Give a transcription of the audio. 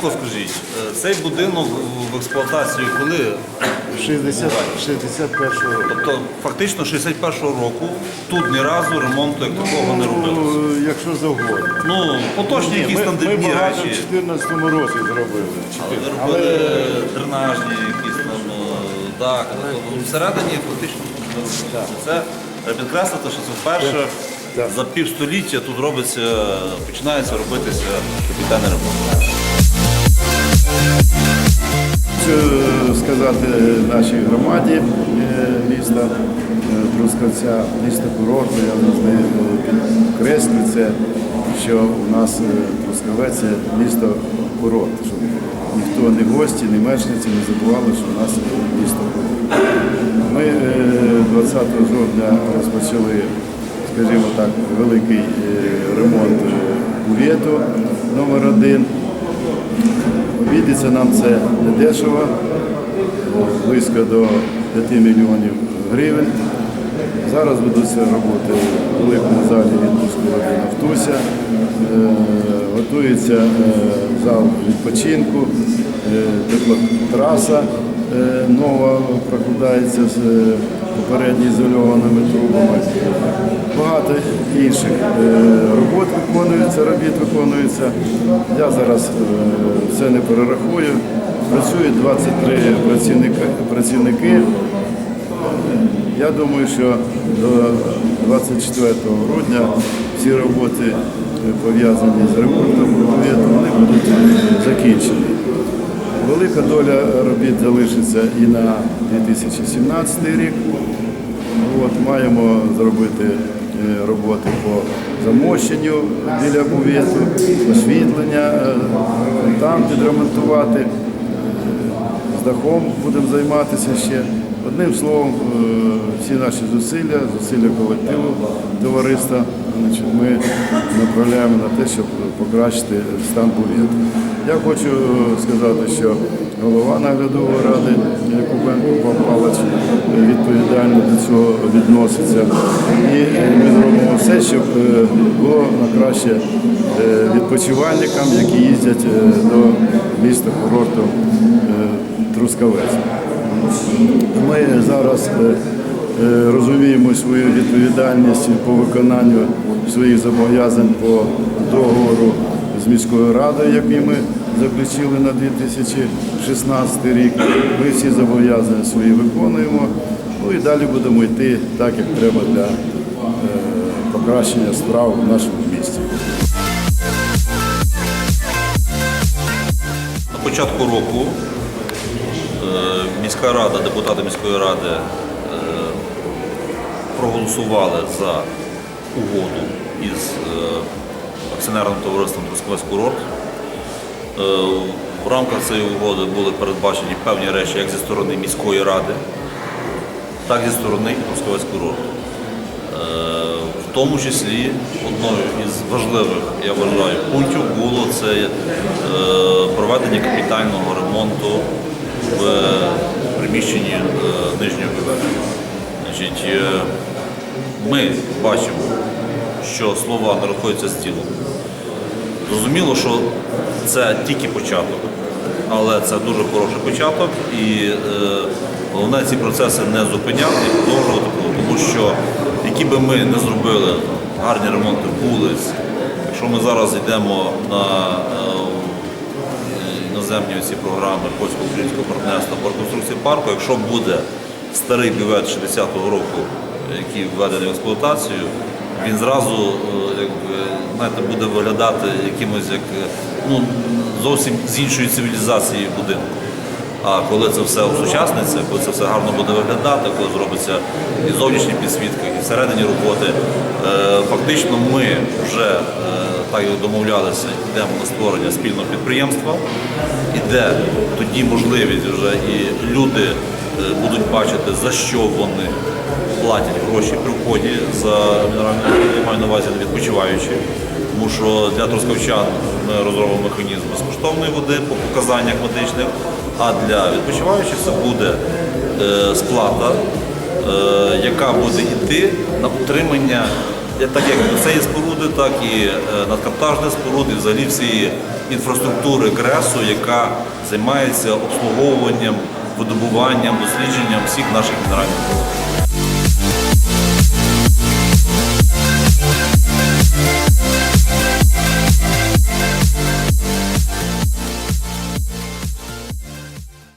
тако скажіть, е, цей будинок в експлуатацію коли? 60, 61 року. Тобто фактично 61-го року тут ні разу ремонту як такого не робилося. Ну, якщо завгодно. Ну, поточні Ні, якісь ми, там ми дрібні багато в речі. 2014 році зробили. Ви робили дренажні якісь там е, дах. Тобто Всередині фактично це треба підкреслити, що це вперше Так. за півстоліття тут робиться, починається робитися капітальний ремонт. Хочу сказати нашій громаді е, міста е, Трускавця, міста курорту, я завжди підкреслюю це, що у нас е, Трускавець це місто курорт, щоб ніхто, ні гості, ні мешканці не забували, що у нас місто курорт. Ми е, 20 жовтня розпочали, скажімо так, великий е, ремонт е, кувету номер один. Обійдеться нам це недешево, близько до 5 мільйонів гривень. Зараз ведуться роботи в великому залі відпуску Нафтуся, Е, готується зал відпочинку, теплотраса нова прокладається з попередньо ізольованими трубами. Багато інших е, робот виконується, робіт виконується. Я зараз е, все не перерахую. Працюють 23 працівники. працівники. Я думаю, що до 24 грудня всі роботи е, пов'язані з ремонтом вони будуть закінчені. Велика доля робіт залишиться і на 2017 рік. От, маємо зробити е, роботи по замощенню біля бувету, освітлення, е, там підремонтувати, е, з дахом будемо займатися ще. Одним словом, е, всі наші зусилля, зусилля колективу товариства, ми направляємо на те, щоб покращити стан бувету. Я хочу сказати, що голова наглядової ради Якубенко Павло Павлович відповідально до цього відноситься. І ми зробимо все, щоб е, було на краще е, відпочивальникам, які їздять е, до міста курорту Трускавець. Ми зараз розуміємо свою відповідальність по виконанню своїх зобов'язань по договору з міською радою, який ми заключили на 2016 рік. Ми всі зобов'язання свої виконуємо. Ну і далі будемо йти так, як треба для е, покращення справ в нашому місті. На початку року е, міська рада, депутати міської ради е, проголосували за угоду із акціонерним товариством Трускавець курорт. Е, В рамках цієї угоди були передбачені певні речі як зі сторони міської ради, так і зі сторони Трускавець курорт. Е, В тому числі одною із важливих, я вважаю, пунктів було це е, проведення капітального ремонту в приміщенні нижнього. Значить, ми бачимо, що слова не розходяться з ділом. Зрозуміло, що це тільки початок, але це дуже хороший початок, і е, головне ці процеси не зупиняти і тому що які би ми не зробили гарні ремонти вулиць, якщо ми зараз йдемо на е, іноземні ці програми польсько-українського партнерства по реконструкції парку, якщо буде старий бювет 60-го року, який введений в експлуатацію, він зразу е, якби, знаєте, буде виглядати якимось як е, ну, зовсім з іншої цивілізації будинку. А коли це все осучасниться, коли це все гарно буде виглядати, коли зробиться і зовнішні підсвітки, і всередині роботи, е, фактично ми вже так як домовлялися, йдемо на створення спільного підприємства, іде тоді можливість вже і люди будуть бачити, за що вони платять гроші при вході за мінеральною водою, я маю на увазі не відпочиваючи. Тому що для трускавчан ми розробимо механізм безкоштовної води по показаннях медичних, а для відпочиваючих це буде е, сплата, е, яка буде йти на утримання так як цієї споруди, так і е, надкаптажні споруди, взагалі всієї інфраструктури КРЕСу, яка займається обслуговуванням, видобуванням, дослідженням всіх наших мінеральних продуктів.